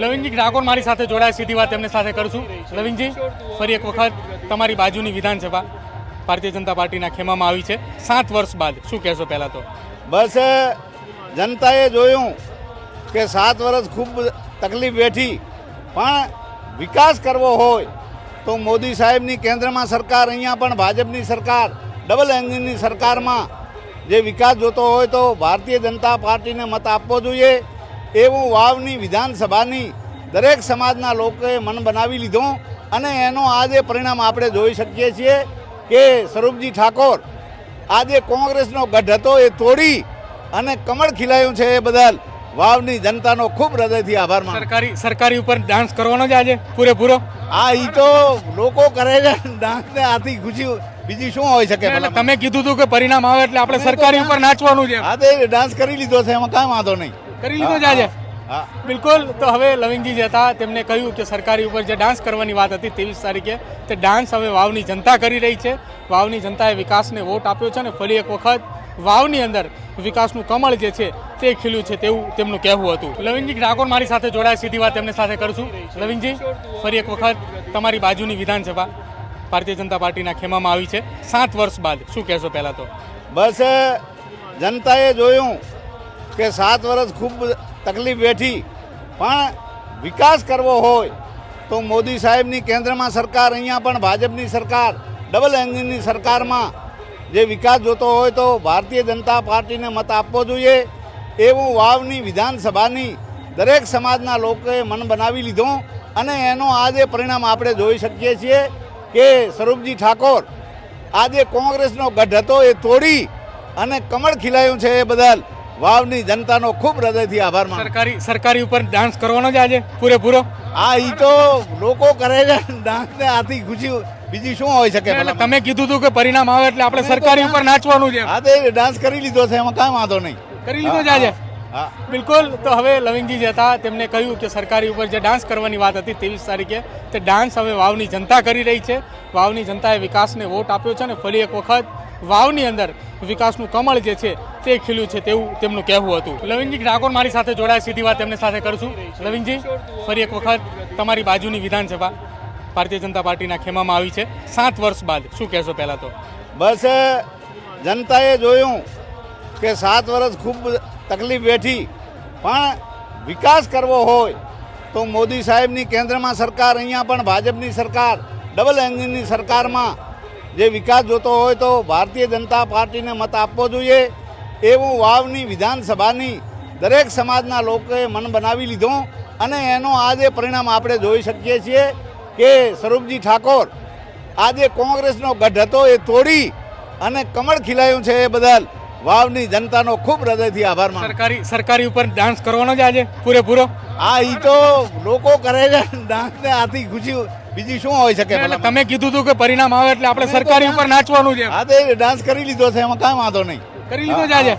લવિંગજી ઠાકોર મારી સાથે જોડાય, સીધી વાત એમની સાથે કરશું. લવિંગજી, ફરી એક વખત તમારી બાજુની વિધાનસભા ભારતીય જનતા પાર્ટીના ખેમામાં આવી છે. સાત વર્ષ બાદ, શું કહેશો પહેલાં તો? બસ જનતાએ જોયું કે સાત વર્ષ ખૂબ તકલીફ વેઠી, પણ વિકાસ કરવો હોય તો મોદી સાહેબની કેન્દ્રમાં સરકાર, અહીંયા પણ ભાજપની સરકાર, ડબલ એન્જિનની સરકારમાં જે વિકાસ જોતો હોય તો ભારતીય જનતા પાર્ટીને મત આપવો જોઈએ. એવું વાવની વિધાનસભાની દરેક સમાજના લોકોએ મન બનાવી લીધો અને એનો આજે પરિણામ આપણે જોઈ શકીએ છીએ કે સ્વરૂપજી ઠાકોર આજે કોંગ્રેસનો ગઢ હતો એ તોડી અને કમળ ખીલાયું છે એ બદલ વાવની જનતાનો ખૂબ હૃદયથી આભાર માન. સરકારી સરકારી ઉપર ડાન્સ કરવાનો જ આજે પૂરેપૂરો? આ ઈ તો લોકો કરે છે ડાન્સને આથી ખુશી બીજી શું હોઈ શકે તમે કીધું હતું કે પરિણામ આવે એટલે આપણે સરકારી ઉપર નાચવાનું છે. હા તો ડાન્સ કરી લીધો છે એમાં કાંઈ વાંધો નહીં. કરી લીધો જ આજે? બિલકુલ. તો હવે લવિંગજી જે હતા તેમને કહ્યું કે સરકારી ઉપર જે ડાન્સ કરવાની વાત હતી ત્રેવીસ તારીખે તે ડાન્સ હવે વાવની જનતા કરી રહી છે. વાવની જનતાએ વિકાસને વોટ આપ્યો છે અને ફરી એક વખત વાવની અંદર વિકાસનું કમળ જે છે તે ખીલ્યું છે તેવું તેમનું કહેવું હતું. લવિંગજી ઠાકોર મારી સાથે જોડાયા સીધી વાત તેમની સાથે કરશું લવિંગજી ફરી એક વખત તમારી બાજુની વિધાનસભા ભારતીય જનતા પાર્ટીના ખેમામાં આવી છે. સાત વર્ષ બાદ. શું કહેશો પહેલાં તો? બસ જનતાએ જોયું કે સાત વર્ષ ખૂબ તકલીફ વેઠી, પણ વિકાસ કરવો હોય તો મોદી સાહેબની કેન્દ્રમાં સરકાર, અહીંયા પણ ભાજપની સરકાર, ડબલ એન્જિનની સરકારમાં જે વિકાસ જોતો હોય તો ભારતીય જનતા પાર્ટીને મત આપવો જોઈએ. એવું વાવની વિધાનસભાની દરેક સમાજના લોકોએ મન બનાવી લીધો અને એનો આજે પરિણામ આપણે જોઈ શકીએ છીએ કે સ્વરૂપજી ઠાકોર આજે કોંગ્રેસનો ગઢ હતો એ તોડી અને કમળ ખીલાયું છે એ બદલ. વાવની જનતાનો ખૂબ હૃદયથી આભાર માનું. સરકારી સરકારી ઉપર ડાન્સ કરવાનો જ આજે? પૂરેપૂરો? આ ઈ તો લોકો કરે છે ડાન્સને આથી ખુશી બીજી શું હોઈ શકે તમે કીધું હતું કે પરિણામ આવે એટલે આપણે સરકારી ઉપર નાચવાનું છે. હા તે ડાન્સ કરી લીધો છે એમાં કાંઈ વાંધો નહીં. કરી લીધો જ આજે? હા બિલકુલ. તો હવે લવિંગજી જે હતા તેમણે કહ્યું કે સરકારી ઉપર જે ડાન્સ કરવાની વાત હતી ત્રેવીસ તારીખે તે ડાન્સ હવે વાવની જનતા કરી રહી છે. વાવની જનતાએ વિકાસને વોટ આપ્યો છે અને ફરી એક વખત વાવની અંદર વિકાસનું કમળ જે છે તે ખીલ્યું છે તેવું તેમનું કહેવું હતું. લવિંગજી ઠાકોર મારી સાથે જોડાય, સીધી વાત એમની સાથે કરશું. લવિંગજી, ફરી એક વખત તમારી બાજુની વિધાનસભા ભારતીય જનતા પાર્ટીના ખેમામાં આવી છે. સાત વર્ષ બાદ, શું કહેશો પહેલાં તો? બસ જનતાએ જોયું કે સાત વર્ષ ખૂબ તકલીફ વેઠી, પણ વિકાસ કરવો હોય તો મોદી સાહેબની કેન્દ્રમાં સરકાર, અહીંયા પણ ભાજપની સરકાર, ડબલ એન્જિનની સરકારમાં જે વિકાસ જોતો હોય તો ભારતીય જનતા પાર્ટીને મત આપવો જોઈએ. એવું વાવની વિધાનસભાની દરેક સમાજના લોકોએ મન બનાવી લીધો અને એનો આજે પરિણામ આપણે જોઈ શકીએ છીએ કે સ્વરૂપજી ઠાકોર આજે કોંગ્રેસનો ગઢ હતો એ તોડી અને કમળ ખીલાયું છે એ બદલ વાવની જનતાનો ખૂબ હૃદયથી આભાર માનું. સરકારી સરકારી ઉપર ડાન્સ કરવાનો જ આજે? પૂરેપૂરો? આ ઈ તો લોકો કરે છે ડાન્સને આથી ખુશી બીજી શું હોઈ શકે? એટલે તમે કીધું હતું કે પરિણામ આવે એટલે આપણે સરકારી ઉપર નાચવાનું છે. હા તો ડાન્સ કરી લીધો છે એમાં કાંઈ વાંધો નહીં. કરી લીધો જ આજે?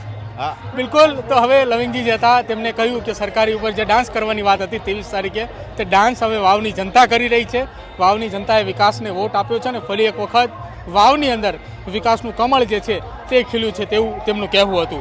બિલકુલ. તો હવે લવિંગજી જે હતા તેમને કહ્યું કે સરકારી ઉપર જે ડાન્સ કરવાની વાત હતી ત્રેવીસ તારીખે તે ડાન્સ હવે વાવની જનતા કરી રહી છે. વાવની જનતાએ વિકાસને વોટ આપ્યો છે અને ફરી એક વખત વાવની અંદર વિકાસનું કમળ જે છે તે ખીલ્યું છે તેવું તેમનું કહેવું હતું.